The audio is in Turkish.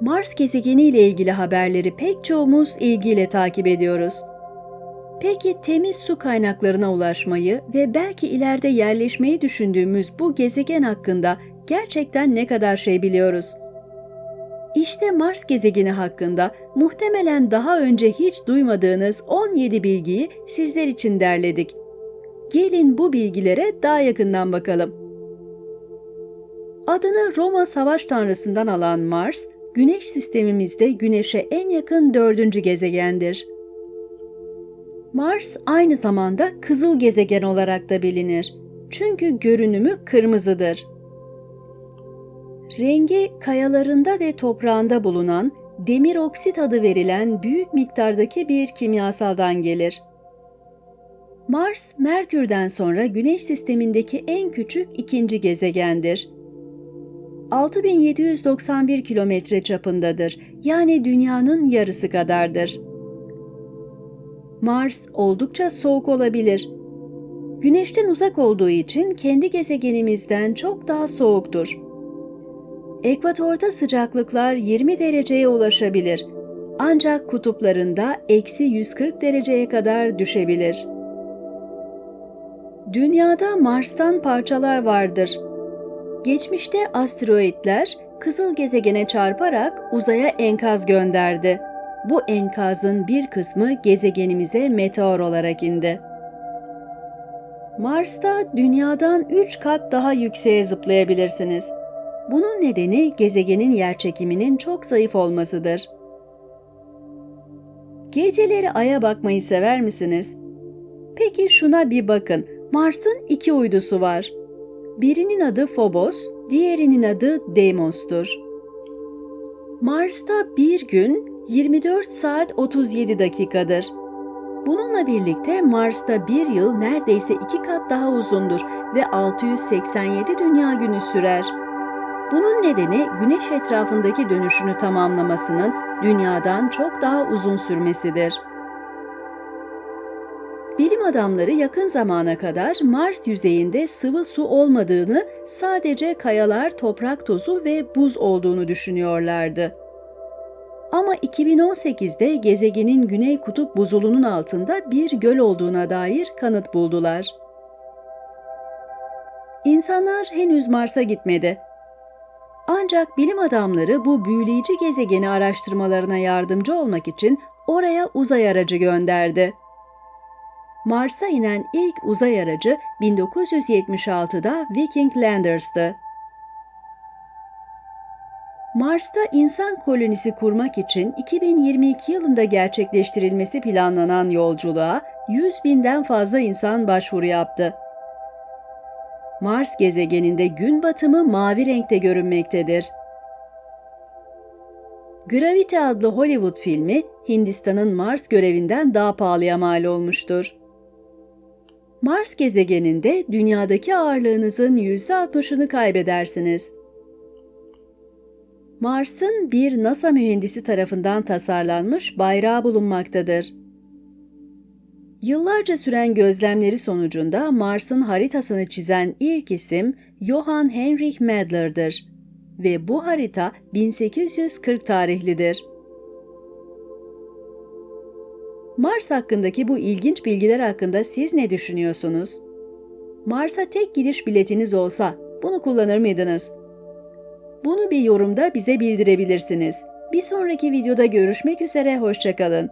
Mars gezegeni ile ilgili haberleri pek çoğumuz ilgiyle takip ediyoruz. Peki temiz su kaynaklarına ulaşmayı ve belki ileride yerleşmeyi düşündüğümüz bu gezegen hakkında gerçekten ne kadar şey biliyoruz? İşte Mars gezegeni hakkında muhtemelen daha önce hiç duymadığınız 17 bilgiyi sizler için derledik. Gelin bu bilgilere daha yakından bakalım. Adını Roma savaş tanrısından alan Mars, Güneş sistemimizde Güneş'e en yakın dördüncü gezegendir. Mars aynı zamanda kızıl gezegen olarak da bilinir. Çünkü görünümü kırmızıdır. Rengi kayalarında ve toprağında bulunan demir oksit adı verilen büyük miktardaki bir kimyasaldan gelir. Mars, Merkür'den sonra Güneş sistemindeki en küçük ikinci gezegendir. 6791 kilometre çapındadır. Yani dünyanın yarısı kadardır. Mars oldukça soğuk olabilir. Güneşten uzak olduğu için kendi gezegenimizden çok daha soğuktur. Ekvatorda sıcaklıklar 20 dereceye ulaşabilir. Ancak kutuplarında eksi 140 dereceye kadar düşebilir. Dünyada Mars'tan parçalar vardır. Geçmişte asteroitler kızıl gezegene çarparak uzaya enkaz gönderdi. Bu enkazın bir kısmı gezegenimize meteor olarak indi. Mars'ta dünyadan 3 kat daha yükseğe zıplayabilirsiniz. Bunun nedeni gezegenin yerçekiminin çok zayıf olmasıdır. Geceleri aya bakmayı sever misiniz? Peki şuna bir bakın. Mars'ın iki uydusu var. Birinin adı Phobos, diğerinin adı Deimos'tur. Mars'ta bir gün 24 saat 37 dakikadır. Bununla birlikte Mars'ta bir yıl neredeyse iki kat daha uzundur ve 687 dünya günü sürer. Bunun nedeni Güneş etrafındaki dönüşünü tamamlamasının Dünya'dan çok daha uzun sürmesidir. Bilim adamları yakın zamana kadar Mars yüzeyinde sıvı su olmadığını, sadece kayalar, toprak tozu ve buz olduğunu düşünüyorlardı. Ama 2018'de gezegenin güney kutup buzulunun altında bir göl olduğuna dair kanıt buldular. İnsanlar henüz Mars'a gitmedi. Ancak bilim adamları bu büyüleyici gezegeni araştırmalarına yardımcı olmak için oraya uzay aracı gönderdi. Mars'a inen ilk uzay aracı 1976'da Viking Landers'tı. Mars'ta insan kolonisi kurmak için 2022 yılında gerçekleştirilmesi planlanan yolculuğa 100 binden fazla insan başvuru yaptı. Mars gezegeninde gün batımı mavi renkte görünmektedir. Gravity adlı Hollywood filmi Hindistan'ın Mars görevinden daha pahalıya mal olmuştur. Mars gezegeninde dünyadaki ağırlığınızın %60'ını kaybedersiniz. Mars'ın bir NASA mühendisi tarafından tasarlanmış bayrağı bulunmaktadır. Yıllarca süren gözlemleri sonucunda Mars'ın haritasını çizen ilk isim Johann Heinrich Mädler'dır ve bu harita 1840 tarihlidir. Mars hakkındaki bu ilginç bilgiler hakkında siz ne düşünüyorsunuz? Mars'a tek gidiş biletiniz olsa bunu kullanır mıydınız? Bunu bir yorumda bize bildirebilirsiniz. Bir sonraki videoda görüşmek üzere, hoşçakalın.